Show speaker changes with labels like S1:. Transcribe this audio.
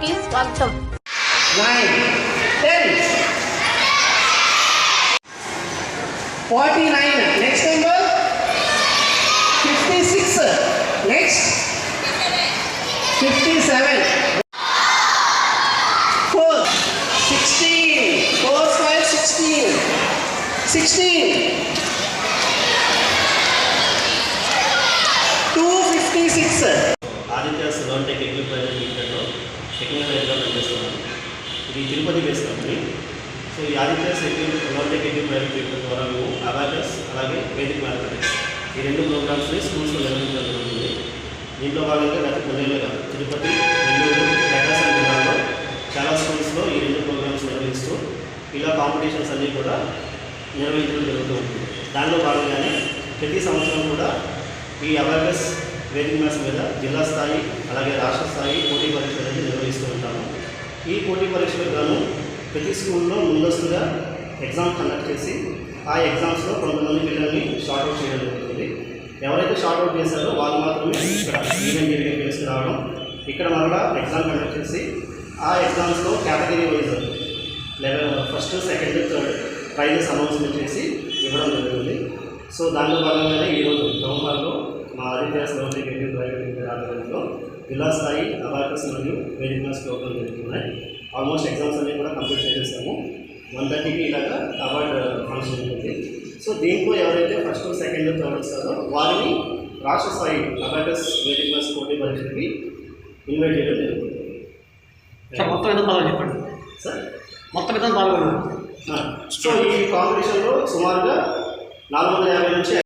S1: కి స్వాగతం
S2: nine, ten. Forty-nine. Next number. Fifty-six. Next. Fifty-seven. Four. Sixteen. Four, five, sixteen. Sixteen. Two fifty-six.
S3: Aditya's loan tech agri private లిమిటెడ్లో Technical హెడ్గా పనిచేస్తున్నాను ఇది Tirupati base company so ఈ Aditya agri loan tech private limited ద్వారా మేము abacus అలాగే వేదిక mathematics ఈ రెండు ప్రోగ్రామ్స్ని స్కూల్స్లో నిర్వహించడం జరుగుతుంది దీంట్లో భాగంగా గత కొన్నేళ్ళుగా తిరుపతి నెల్లూరు ప్రకాశం జిల్లాలో చాలా స్కూల్స్లో ఈ రెండు ప్రోగ్రామ్స్ నిర్వహిస్తూ ఇలా కాంపిటీషన్స్ అన్నీ కూడా నిర్వహించడం జరుగుతూ ఉంటుంది దానిలో భాగంగానే ప్రతి సంవత్సరం కూడా ఈ అవేర్నెస్ వేదిక మ్యాథ్స్ మీద జిల్లా స్థాయి అలాగే రాష్ట్ర స్థాయి పోటీ పరీక్షలు అనేది నిర్వహిస్తూ ఉంటాము ఈ పోటీ పరీక్షలకు గాను ప్రతి స్కూల్లో ముందస్తుగా ఎగ్జామ్ కండక్ట్ చేసి ఆ ఎగ్జామ్స్లో కొంతమంది పిల్లల్ని షార్ట్అవుట్ చేయడం జరుగుతుంది. ఎవరైతే షార్ట్అవుట్ చేశారో వాళ్ళు మాత్రమే ఇక్కడ ఈవెంట్ జరిగే ప్లేస్కి రావడం ఇక్కడ మరలా ఎగ్జామ్ కండక్ట్ చేసి ఆ ఎగ్జామ్స్లో category wise level first second third prizes announcement చేసి ఇవ్వడం జరుగుతుంది. సో దాంట్లో భాగంగానే ఈరోజు మా ఆదిత్య సౌందర్య కేంద్రీయ ప్రైవేట్ లిమిటెడ్ ఆధ్వర్యంలో జిల్లా స్థాయి అబాకస్ మరియు వేదిక ప్రోగ్రామ్ జరుగుతున్నాయి. ఆల్మోస్ట్ ఎగ్జామ్స్ అన్నీ కూడా కంప్లీట్ చేసేసాము. వన్ థర్టీకి ఇలాగా అవార్డు ఫంక్షన్ ఉంటుంది సో దీంట్లో ఎవరైతే ఫస్ట్ సెకండ్ థర్డ్ వస్తారో వారిని రాష్ట్ర స్థాయి అబాకస్ వేదిక పోటీ పరీక్షకి ఇన్వైట్ చేయడం జరుగుతుంది.
S4: మొత్తం ఎంత పాల్గొని చెప్పండి?
S3: సార్?
S4: మొత్తం ఎంత పాల్గొన్నారు
S3: సో ఈ కాంపిటీషన్లో సుమారుగా నాలుగు వందల యాభై నుంచి